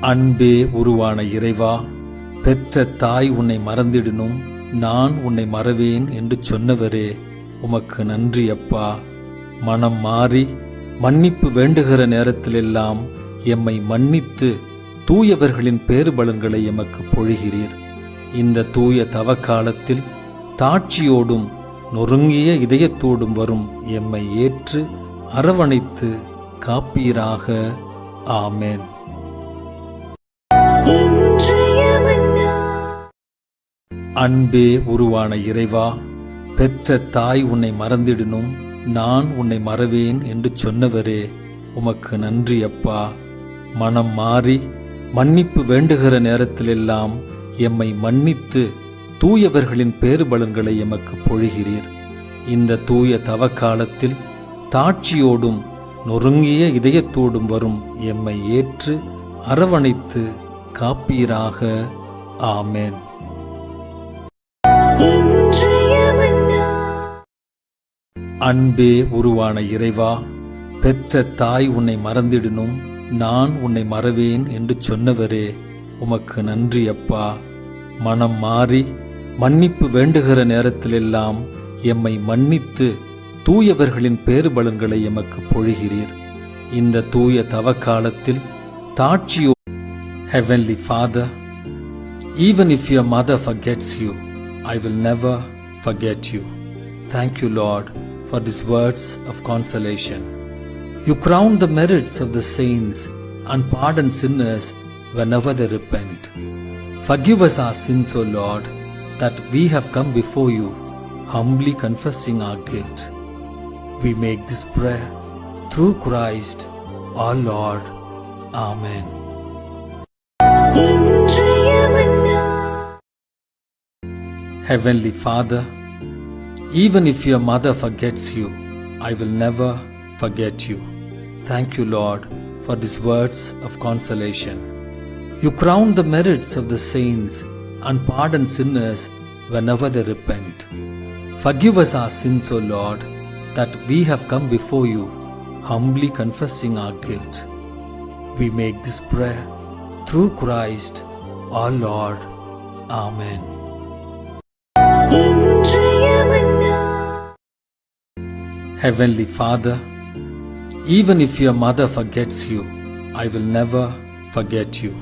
அன்பே உருவான இறைவா பெற்ற தாய் உன்னை மறந்திடணும் நான் உன்னை மறவேன் என்று சொன்னவரே உமக்கு நன்றி அப்பா. மனம் மாறி மன்னிப்பு வேண்டுகிற நேரத்திலெல்லாம் எம்மை மன்னித்து தூயவர்களின் பேறுபலன்களை எமக்கு பொழிகிறீர். இந்த தூய தவக்காலத்தில் தாட்சியோடும் நொறுங்கிய இதயத்தோடும் வரும் எம்மை ஏற்று அரவணைத்து காப்பீராக. ஆமேன். அன்பே உருவான இறைவா பெற்ற தாய் உன்னை மறந்திடணும் நான் உன்னை மறவேன் என்று சொன்னவரே உமக்கு நன்றி அப்பா. மனம் மாறி மன்னிப்பு வேண்டுகிற நேரத்திலெல்லாம் எம்மை மன்னித்து தூயவர்களின் பேறுபலன்களை எமக்கு பொழிகிறீர். இந்த தூய தவக்காலத்தில் தாட்சியோடும் நொறுங்கிய இதயத்தோடும் வரும் எம்மை ஏற்று அரவணைத்து காப்பீராக. ஆமேன். அன்பே உருவான இறைவா பெற்ற தாய் உன்னை மறந்திடணும் நான் உன்னை மறவேன் என்று சொன்னவரே உமக்கு நன்றி அப்பா. மனம் மாறி மன்னிப்பு வேண்டுகிற நேரத்திலெல்லாம் எம்மை மன்னித்து தூயவர்களின் பேறுபலன்களை எமக்கு பொழிகிறீர். இந்த தூய தவ காலத்தில் தாட்சியோ heavenly father even if your mother forgets you I will never forget you thank you lord for these words of consolation. You crown the merits of the saints and pardon sinners whenever they repent. Forgive us our sins, O Lord, that we have come before you, humbly confessing our guilt. We make this prayer through Christ our Lord. Amen. Heavenly Father, even if your mother forgets you, I will never forget you. Thank you, Lord, for these words of consolation. You crown the merits of the saints and pardon sinners whenever they repent. Forgive us our sins, O Lord, that we have come before you, humbly confessing our guilt. We make this prayer through Christ our Lord. Amen. Heavenly Father, even if your mother forgets you, I will never forget you.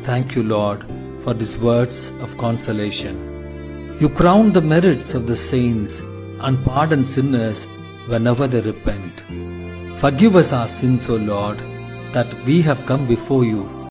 Thank you, Lord, for these words of consolation. You crown the merits of the saints and pardon sinners whenever they repent. Forgive us our sins, O Lord, that we have come before you,